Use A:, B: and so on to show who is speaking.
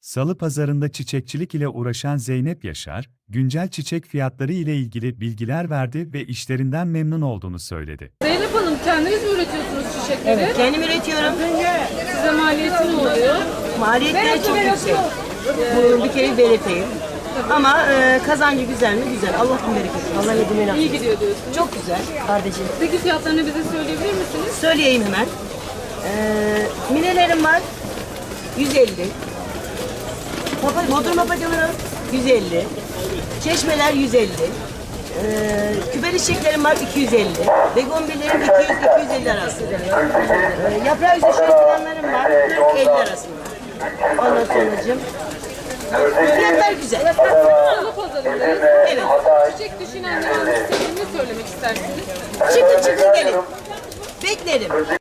A: Salı pazarında çiçekçilik ile uğraşan Zeynep Yaşar, güncel çiçek fiyatları ile ilgili bilgiler verdi ve işlerinden memnun olduğunu söyledi.
B: Zeynep Hanım kendiniz mi üretiyorsunuz çiçekleri?
C: Evet, kendim üretiyorum.
B: Size maliyeti ne oluyor?
C: Maliyetleri çok yüksek. Bunu bir kere belirteyim. Ama e, kazancı güzel mi? Güzel. Allah'ın bereketi. Allah yedimini
B: İyi gidiyor diyorsunuz.
C: Çok güzel kardeşim.
B: Peki fiyatlarını bize söyleyebilir misiniz?
C: Söyleyeyim hemen. Ee, minelerim var. 150. Papa, bodrum papatyaları 150. Çeşmeler 150. Ee, kübeli çiçeklerim var 250. Begonbillerim 200-250 arası. Ee, yaprağı yüzü şöyle filanlarım var 40-50 arasında. Ondan sonracığım. Fiyatlar güzel.
B: Salı pazarındayız.
C: Evet.
B: Çiçek düşünenlerin istediğini söylemek istersiniz.
C: Çıkın çıkın gelin. Beklerim.